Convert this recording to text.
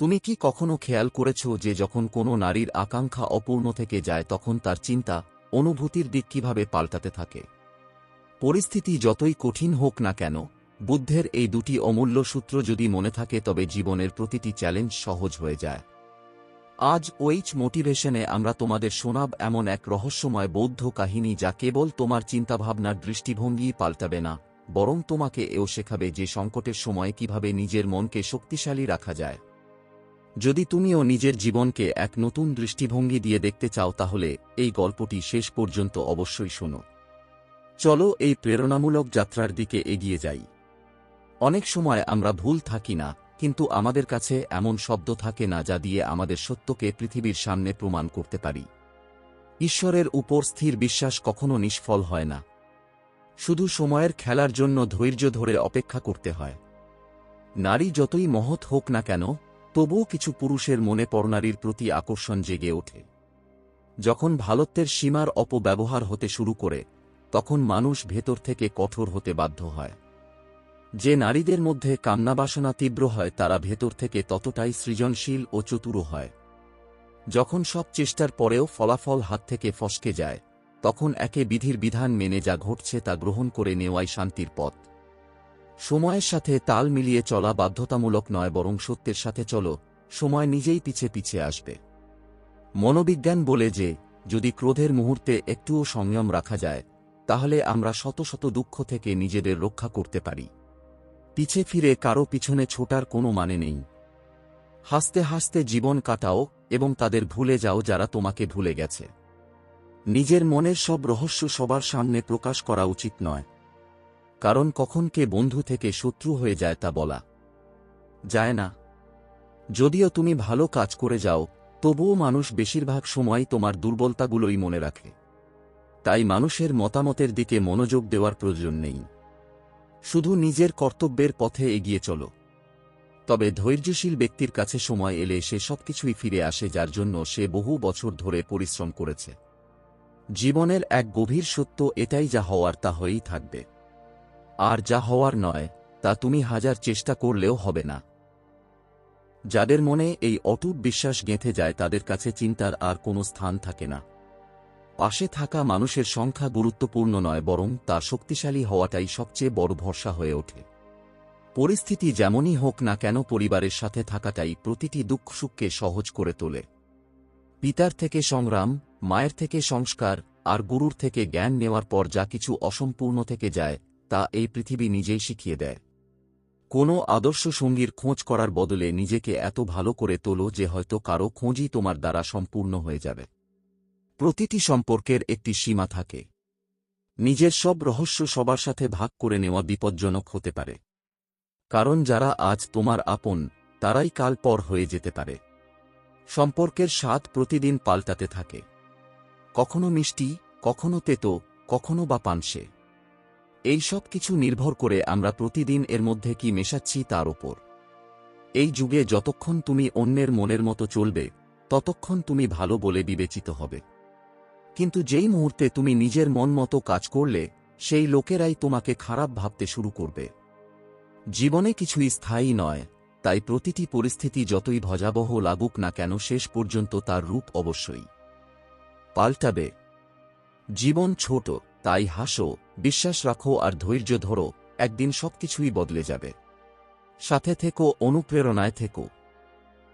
তুমি কি কখনো খেয়াল করেছ যে যখন কোনো নারীর আকাঙ্ক্ষা অপূর্ণ থেকে যায় তখন তার চিন্তা, অনুভূতির দিক কীভাবে পাল্টাতে থাকে? পরিস্থিতি যতই কঠিন হোক না কেন, বুদ্ধের এই দুটি অমূল্য সূত্র যদি মনে থাকে তবে জীবনের প্রতিটি চ্যালেঞ্জ সহজ হয়ে যায়। আজ ওইচ মোটিভেশনে আমরা তোমাদের শোনাব এমন এক রহস্যময় বৌদ্ধ কাহিনী যা কেবল তোমার চিন্তাভাবনার দৃষ্টিভঙ্গি পাল্টাবে না, বরং তোমাকে এও শেখাবে যে সংকটের সময় কীভাবে নিজের মনকে শক্তিশালী রাখা যায়। যদি তুমিও নিজের জীবনকে এক নতুন দৃষ্টিভঙ্গি দিয়ে দেখতে চাও তাহলে এই গল্পটি শেষ পর্যন্ত অবশ্যই শোনো। চলো এই প্রেরণামূলক যাত্রার দিকে এগিয়ে যাই। অনেক সময় আমরা ভুল থাকি না, কিন্তু আমাদের কাছে এমন শব্দ থাকে না যা দিয়ে আমাদের সত্যকে পৃথিবীর সামনে প্রমাণ করতে পারি। ঈশ্বরের উপর স্থির বিশ্বাস কখনো নিষ্ফল হয় না। শুধু সময়ের খেলার জন্য ধৈর্য ধরে অপেক্ষা করতে হয়। নারী যতই মহৎ হোক না কেন তবুও কিছু পুরুষের মনে পরনারীর প্রতি আকর্ষণ জেগে ওঠে। যখন ভালত্বের সীমার অপব্যবহার হতে শুরু করে, তখন মানুষ ভেতর থেকে কঠোর হতে বাধ্য হয়। যে নারীদের মধ্যে কামনাবাসনা তীব্র হয়, তারা ভেতর থেকে ততটাই সৃজনশীল ও চতুর হয়। যখন সব চেষ্টার পরেও ফলাফল হাত থেকে ফসকে যায়, তখন একে বিধির বিধান মেনে যা ঘটছে তা গ্রহণ করে নেওয়াই শান্তির পথ। সময়ের সাথে তাল মিলিয়ে চলা বাধ্যতামূলক নয় বরং সত্যের সাথে চলো, সময় নিজেই পিছে পিছে আসবে। মনোবিজ্ঞান বলে যে, যদি ক্রোধের মুহূর্তে একটুও সংযম রাখা যায়, তাহলে আমরা শত শত দুঃখ থেকে নিজেদের রক্ষা করতে পারি। পিছে ফিরে কারও পিছনে ছোটার কোনো মানে নেই। হাসতে হাসতে জীবন কাটাও এবং তাদের ভুলে যাও যারা তোমাকে ভুলে গেছে। নিজের মনের সব রহস্য সবার সামনে প্রকাশ করা উচিত নয়। কারণ কখন কে বন্ধু থেকে শত্রু হয়ে যায় তা বলা যায় না। যদিও তুমি ভালো কাজ করে যাও, তবুও মানুষ বেশিরভাগ সময় তোমার দুর্বলতাগুলোই মনে রাখে। তাই মানুষের মতামতের দিকে মনোযোগ দেওয়ার প্রয়োজন নেই। শুধু নিজের কর্তব্যের পথে এগিয়ে চলো। তবে ধৈর্যশীল ব্যক্তির কাছে সময় এলে সে সবকিছুই ফিরে আসে যার জন্য সে বহু বছর ধরে পরিশ্রম করেছে। জীবনের এক গভীর সত্য এটাই যা হওয়ার তা হয়েই থাকবে। আর যা হওয়ার নয়, তা তুমি হাজার চেষ্টা করলেও হবে না। যাদের মনে এই অটুট বিশ্বাস গেঁথে যায়, তাদের কাছে চিন্তার আর কোনো স্থান থাকে না। পাশে থাকা মানুষের সংখ্যা গুরুত্বপূর্ণ নয়, বরং তার শক্তিশালী হওয়াটাই সবচেয়ে বড় ভরসা হয়ে ওঠে। পরিস্থিতি যেমনই হোক না কেন, পরিবারের সাথে থাকাটাই প্রতিটি দুঃখ সুখকে সহজ করে তোলে। পিতার থেকে সংগ্রাম, মায়ের থেকে সংস্কার, আর গুরুর থেকে জ্ঞান নেওয়ার পর যা কিছু অসম্পূর্ণ থেকে যায় তা এই পৃথিবী নিজেই শিখিয়ে দেয়। কোনো আদর্শ সঙ্গীর খোঁজ করার বদলে নিজেকে এত ভালো করে তোলো যে হয়তো কারও খোঁজই তোমার দ্বারা সম্পূর্ণ হয়ে যাবে। প্রতিটি সম্পর্কের একটি সীমা থাকে। নিজের সব রহস্য সবার সাথে ভাগ করে নেওয়া বিপজ্জনক হতে পারে। কারণ যারা আজ তোমার আপন, তারাই কাল পর হয়ে যেতে পারে। সম্পর্কের স্বাদ প্রতিদিন পাল্টাতে থাকে। কখনো মিষ্টি, কখনো তেতো, কখনো বা পানসে। এই সব কিছু নির্ভর করে আমরা প্রতিদিন এর মধ্যে কি মেশাচ্ছি তার ওপর এই যুগে যতক্ষণ তুমি অন্যের মনের মতো চলবে, ততক্ষণ তুমি ভালো বলে বিবেচিত হবে। কিন্তু যেই মুহূর্তে তুমি নিজের মন মতো কাজ করলে, সেই লোকেরাই তোমাকে খারাপ ভাবতে শুরু করবে। জীবনে কিছুই স্থায়ী নয়, তাই প্রতিটি পরিস্থিতি যতই ভজাবহ লাগুক না কেন শেষ পর্যন্ত তার রূপ অবশ্যই। পাল্টাবে। জীবন ছোট। তাই হাসো, বিশ্বাস রাখো আর ধৈর্য ধরো, একদিন সবকিছুই বদলে যাবে। সাথে থেকো, অনুপ্রেরণায় থেকো।